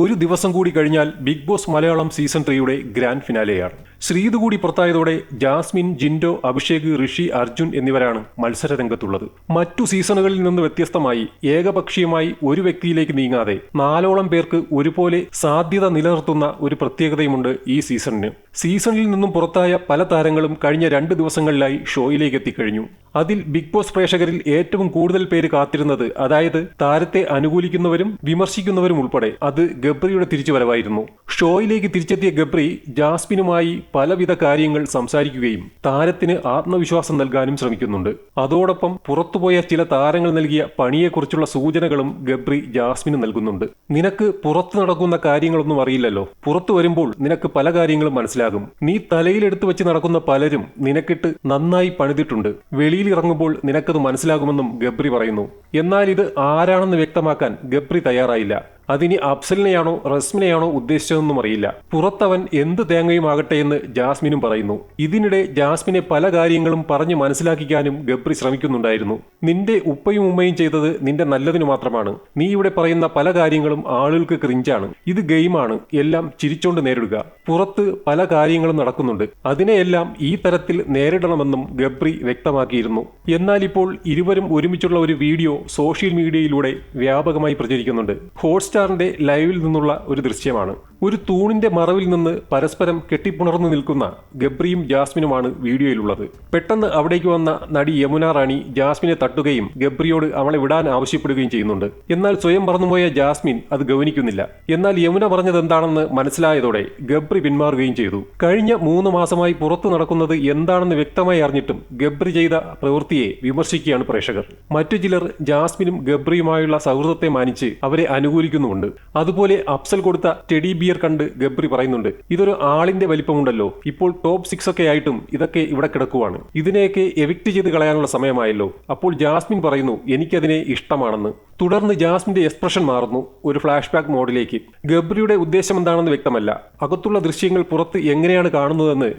ഒരു ദിവസം കൂടി കഴിഞ്ഞാൽ ബിഗ് ബോസ് മലയാളം സീസൺ ത്രീയുടെ ഗ്രാൻഡ് ഫിനാലെയാണ്. ശ്രീത് കൂടി പുറത്തായതോടെ ജാസ്മിൻ ജിൻഡോ അഭിഷേക് ഋഷി അർജുൻ എന്നിവരാണ് മത്സരരംഗത്തുള്ളത്. മറ്റു സീസണുകളിൽ നിന്ന് വ്യത്യസ്തമായി ഏകപക്ഷീയമായി ഒരു വ്യക്തിയിലേക്ക് നീങ്ങാതെ നാലോളം പേർക്ക് ഒരുപോലെ സാധ്യത നിലനിർത്തുന്ന ഒരു പ്രത്യേകതയുമുണ്ട് ഈ സീസണിന്. സീസണിൽ നിന്നും പുറത്തായ പല താരങ്ങളും കഴിഞ്ഞ രണ്ട് ദിവസങ്ങളിലായി ഷോയിലേക്ക് എത്തിക്കഴിഞ്ഞു. അതിൽ ബിഗ് ബോസ് പ്രേക്ഷകരിൽ ഏറ്റവും കൂടുതൽ പേര് കാത്തിരുന്നത് അതായത് താരത്തെ അനുകൂലിക്കുന്നവരും വിമർശിക്കുന്നവരും ഉൾപ്പെടെ അത് ഗബ്രിയുടെ തിരിച്ചുവരവായിരുന്നു. ഷോയിലേക്ക് തിരിച്ചെത്തിയ ഗബ്രി ജാസ്മിനുമായി പലവിധ കാര്യങ്ങൾ സംസാരിക്കുകയും താരത്തിന് ആത്മവിശ്വാസം നൽകാനും ശ്രമിക്കുന്നുണ്ട്. അതോടൊപ്പം പുറത്തുപോയ ചില താരങ്ങൾ നൽകിയ പണിയെക്കുറിച്ചുള്ള സൂചനകളും ഗബ്രി ജാസ്മിന് നൽകുന്നുണ്ട്. നിനക്ക് പുറത്തു നടക്കുന്ന കാര്യങ്ങളൊന്നും അറിയില്ലല്ലോ. പുറത്തു വരുമ്പോൾ നിനക്ക് പല കാര്യങ്ങളും മനസ്സിലാകും. നീ തലയിലെടുത്ത് വെച്ച് നടക്കുന്ന പലരും നിനക്കിട്ട് നന്നായി പണിതിട്ടുണ്ട്. വെളിയിൽ ഇറങ്ങുമ്പോൾ നിനക്കത് മനസ്സിലാകുമെന്നും ഗബ്രി പറയുന്നു. എന്നാൽ ഇത് ആരാണെന്ന് വ്യക്തമാക്കാൻ ഗബ്രി തയ്യാറായില്ല. അതിനി അഫ്സലിനെയാണോ റസ്മിനെയാണോ ഉദ്ദേശിച്ചതെന്നും അറിയില്ല. പുറത്തവൻ എന്ത് തേങ്ങയും ആകട്ടെ എന്ന് ജാസ്മിനും പറയുന്നു. ഇതിനിടെ ജാസ്മിനെ പല കാര്യങ്ങളും പറഞ്ഞു മനസ്സിലാക്കിക്കാനും ഗബ്രി ശ്രമിക്കുന്നുണ്ടായിരുന്നു. നിന്റെ ഉപ്പയും ഉമ്മയും ചെയ്തത് നിന്റെ നല്ലതിനു മാത്രമാണ്. നീ ഇവിടെ പറയുന്ന പല കാര്യങ്ങളും ആളുകൾക്ക് ക്രിഞ്ചാണ് ഇത് ഗെയിമാണ് എല്ലാം ചിരിച്ചോണ്ട് നേരിടുക. പുറത്ത് പല കാര്യങ്ങളും നടക്കുന്നുണ്ട്. അതിനെയെല്ലാം ഈ തരത്തിൽ നേരിടണമെന്നും ഗബ്രി വ്യക്തമാക്കിയിരുന്നു. എന്നാൽ ഇപ്പോൾ ഇരുവരും ഒരുമിച്ചുള്ള ഒരു വീഡിയോ സോഷ്യൽ മീഡിയയിലൂടെ വ്യാപകമായി പ്രചരിക്കുന്നുണ്ട്. ഹോട്ട്സ്റ്റാറിന്റെ ലൈവിൽ നിന്നുള്ള ഒരു ദൃശ്യമാണ്. ഒരു തൂണിന്റെ മറവിൽ നിന്ന് പരസ്പരം കെട്ടിപ്പുണർന്നു നിൽക്കുന്ന ഗബ്രിയും ജാസ്മിനുമാണ് വീഡിയോയിലുള്ളത്. പെട്ടെന്ന് അവിടേക്ക് വന്ന നടി യമുന റാണി ജാസ്മിനെ തട്ടുകയും ഗബ്രിയോട് അവളെ വിടാൻ ആവശ്യപ്പെടുകയും ചെയ്യുന്നുണ്ട്. എന്നാൽ സ്വയം പറന്നുപോയ ജാസ്മിൻ അത് ഗവനിക്കുന്നില്ല. എന്നാൽ യമുന പറഞ്ഞത് എന്താണെന്ന് മനസ്സിലായതോടെ ഗബ്രി പിന്മാറുകയും ചെയ്തു. കഴിഞ്ഞ മൂന്ന് മാസമായി പുറത്തു നടക്കുന്നത് എന്താണെന്ന് വ്യക്തമായി അറിഞ്ഞിട്ടും ഗബ്രി ചെയ്ത പ്രവൃത്തിയെ വിമർശിക്കുകയാണ് പ്രേക്ഷകർ. മറ്റു ചിലർ ജാസ്മിനും ഗബ്രിയുമായുള്ള സൗഹൃദത്തെ മാനിച്ച് അവരെ അനുകൂലിക്കുന്നുമുണ്ട്. അതുപോലെ അഫ്സൽ കൊടുത്ത ടെഡി ബിയർ കണ്ട് ഗബ്രി പറയുന്നുണ്ട് ഇതൊരു ആളിന്റെ വലിപ്പമുണ്ടല്ലോ. ഇപ്പോൾ ടോപ്പ് സിക്സ് ഒക്കെ ആയിട്ടും ഇതൊക്കെ ഇവിടെ കിടക്കുവാണ്. ഇതിനെയൊക്കെ എവിക്ട് ചെയ്ത് കളയാനുള്ള സമയമായല്ലോ. അപ്പോൾ ജാസ്മിൻ പറയുന്നു എനിക്കതിനെ ഇഷ്ടമാണെന്ന്. തുടർന്ന് ജാസ്മിന്റെ എക്സ്പ്രഷൻ മാറുന്നു ഒരു ഫ്ലാഷ് ബാക്ക് മോഡിലേക്ക് ഗബ്രിയുടെ ഉദ്ദേശം എന്താണെന്ന് വ്യക്തമല്ല. അകത്തുള്ള ദൃശ്യങ്ങൾ പുറത്ത് എങ്ങനെയാണ് കാണുന്നതെന്ന്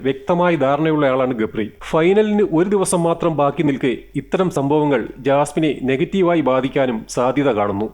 ധാരണയുള്ള ആളാണ് ഗബ്രി. ഫൈനലിന് ഒരു ദിവസം മാത്രം ബാക്കി നിൽക്കെ ഇത്തരം സംഭവങ്ങൾ ജാസ്മിനെ നെഗറ്റീവായി ബാധിക്കാനും സാധ്യത കാണുന്നു.